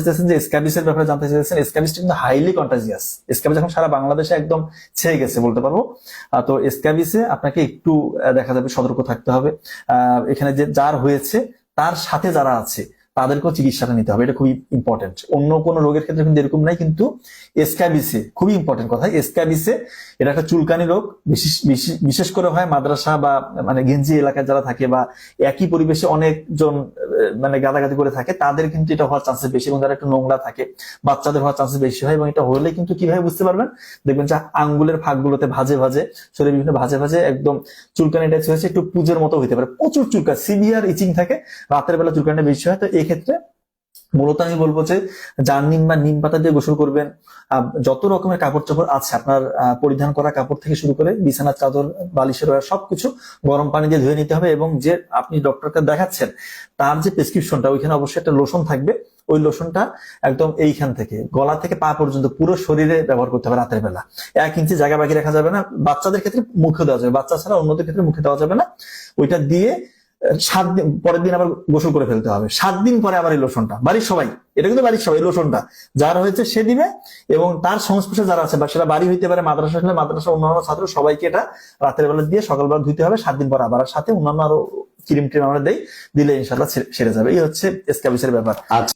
চাইছেন যে স্ক্যাবিসের ব্যাপারে জানতে চাইছেন কিন্তু হাইলি কন্টাজিয়াস স্ক্যাবিস এখন সারা বাংলাদেশে একদম ছেয়ে গেছে বলতে পারব। তো স্ক্যাবিসে আপনাকে একটু দেখা যাবে সতর্ক থাকতে হবে। এখানে যে যার হয়েছে, তার সাথে যারা আছে, তাদেরকেও চিকিৎসাটা নিতে হবে। এটা খুবই ইম্পর্টেন্ট অন্য কোনো রোগের ক্ষেত্রে কিন্তু এরকম নাই, কিন্তু এসকাবিসে খুবই ইম্পর্টেন্ট কথা। এসকাবিসে এটা একটা চুলকানি রোগ। বিশেষ, বিশেষ- করে হয় মাদ্রাসা বা মানে গেঞ্জি এলাকায় যারা থাকে বা একই পরিবেশে অনেকজন মানে গাদাগাদি করে থাকে, তাদের কিন্তু এটা হওয়ার চান্সেস বেশি এবং যারা একটু নোংরা থাকে, বাচ্চাদের হওয়ার চান্সেস বেশি হয় এবং এটা হলে কিন্তু কীভাবে বুঝতে পারবেন? দেখবেন যে আঙ্গুলের ফাঁকগুলোতে ভাজে ভাজে শরীরে বিভিন্ন ভাজে ভাজে একদম চুলকানি টাইপ হয়েছে, একটু পুজোর মতো হইতে পারে। প্রচুর চুলকা সিভিয়ার ইচিং থাকে, রাতের বেলা চুলকানিটা বেশি হয়, তো এই ক্ষেত্রে মূলত আমি বলব যে যার নিম বা নিম পাতা দিয়ে গোসল করবেন যত রকমের কাপড় চোপড় আছে আপনার পরিধান করা কাপড় থেকে শুরু করে বিছানার চাদর, বালিশের সবকিছু গরম পানি দিয়ে ধুয়ে নিতে হবে এবং যে আপনি ডক্টরকে দেখাচ্ছেন, তার যে প্রেসক্রিপশনটা, ওইখানে অবশ্যই একটা লোশন থাকবে। ওই লোশনটা একদম এইখান থেকে, গলা থেকে পা পর্যন্ত পুরো শরীরে ব্যবহার করতে হবে রাতের বেলা। এক ইঞ্চি জায়গা বাকি রাখা যাবে না। বাচ্চাদের ক্ষেত্রে মুখে দেওয়া যাবে বাচ্চা ছাড়া অন্যদের ক্ষেত্রে মুখে দেওয়া যাবে না। ওইটা দিয়ে সাত দিন, পরের দিন আবার গোসল করে ফেলতে হবে। সাত দিন পরে আবার এই লোশনটা। বাড়ির সবাই, এটা কিন্তু বাড়ির সবাই লোশনটা। যার হয়েছে সে দিবে, এবং তার সংস্পর্শে যারা আছে, বা সেটা বাড়ি হইতে পারে মাদ্রাসা হলে মাদ্রাসা অন্যান্য ছাত্র, সবাইকে এটা রাতের বেলা দিয়ে সকালবেলা ধুইতে হবে, সাত দিন পর আবার সাথে অন্যান্য আরও ক্রিম ট্রিম আমরা দেই, দিলে ইনশাল্লাহ সেরে যাবে। এই হচ্ছে এসকাবিসের ব্যাপার। আচ্ছা।